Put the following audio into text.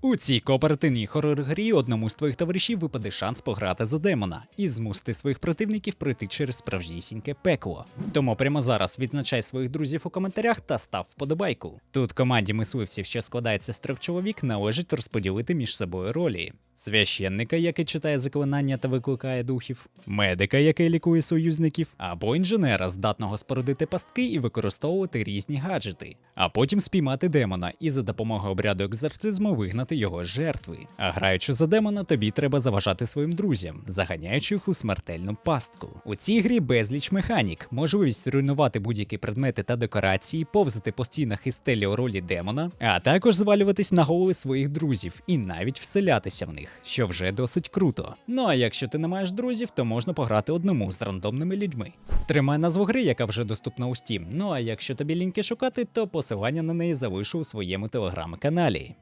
У цій кооперативній хорор-грі одному з твоїх товаришів випаде шанс пограти за демона і змусити своїх противників пройти через справжнісіньке пекло. Тому прямо зараз відзначай своїх друзів у коментарях та став вподобайку. Тут команді мисливців, що складається з трьох чоловік, належить розподілити між собою ролі: священника, який читає заклинання та викликає духів, медика, який лікує союзників, або інженера, здатного спорудити пастки і використовувати різні гаджети, а потім спіймати демона і за допомогою обряду екзорцизму вигнати його жертви. А граючи за демона, тобі треба заважати своїм друзям, заганяючи їх у смертельну пастку. У цій грі безліч механік, можливість руйнувати будь-які предмети та декорації, повзати по стінах і стелі у ролі демона, а також звалюватись на голови своїх друзів і навіть вселятися в них, що вже досить круто. Ну а якщо ти не маєш друзів, то можна пограти одному з рандомними людьми. Тримай назву гри, яка вже доступна у Steam. Ну а якщо тобі ліньки шукати, то посилання на неї залишу у своєму телеграм-каналі.